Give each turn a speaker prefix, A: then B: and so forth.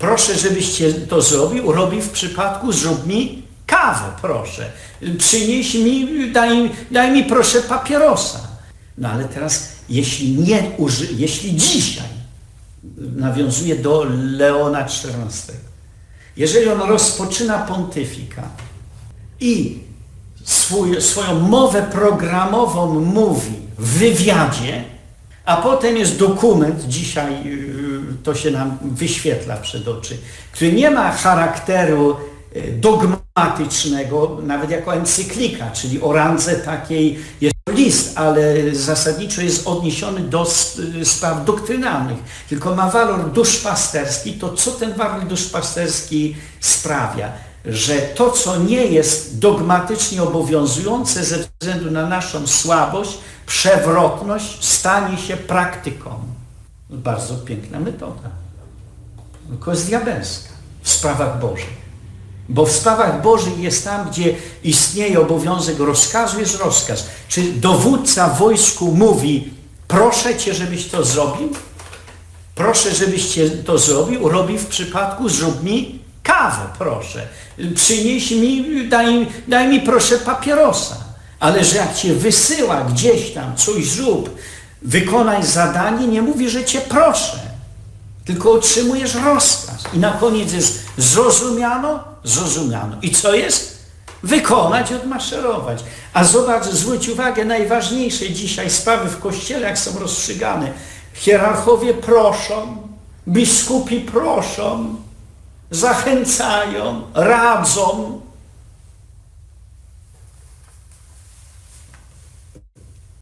A: Proszę, żebyście to zrobił. Robi w przypadku, zrób mi kawę, proszę. Przynieś mi, daj, daj mi proszę papierosa. No ale teraz, jeśli nie uży, jeśli dzisiaj, nawiązuje do Leona XIV, jeżeli on rozpoczyna pontyfikat i swój, swoją mowę programową mówi w wywiadzie, a potem jest dokument, dzisiaj yy, to się nam wyświetla przed oczy, który nie ma charakteru yy, dogmatycznego, nawet jako encyklika, czyli o randze takiej jest list, ale zasadniczo jest odniesiony do s- spraw doktrynalnych, tylko ma walor duszpasterski, to co ten walor duszpasterski sprawia? Że to, co nie jest dogmatycznie obowiązujące ze względu na naszą słabość, przewrotność, stanie się praktyką. Bardzo piękna metoda. Tylko jest diabelska w sprawach Bożych. Bo w sprawach Bożych jest tam, gdzie istnieje obowiązek rozkazu, jest rozkaz. Czy dowódca wojsku mówi, proszę Cię, żebyś to zrobił? Proszę, żebyście to zrobił. Robi w przypadku, zrób mi kawę, proszę. Przynieś mi, daj, daj mi proszę papierosa. Ale że jak Cię wysyła gdzieś tam, coś zrób, wykonaj zadanie, nie mówi, że Cię proszę tylko otrzymujesz rozkaz. I na koniec jest zrozumiano, zrozumiano. I co jest? Wykonać, odmaszerować. A zobacz, zwróć uwagę, najważniejsze dzisiaj sprawy w Kościele, jak są rozstrzygane. Hierarchowie proszą, biskupi proszą, zachęcają, radzą,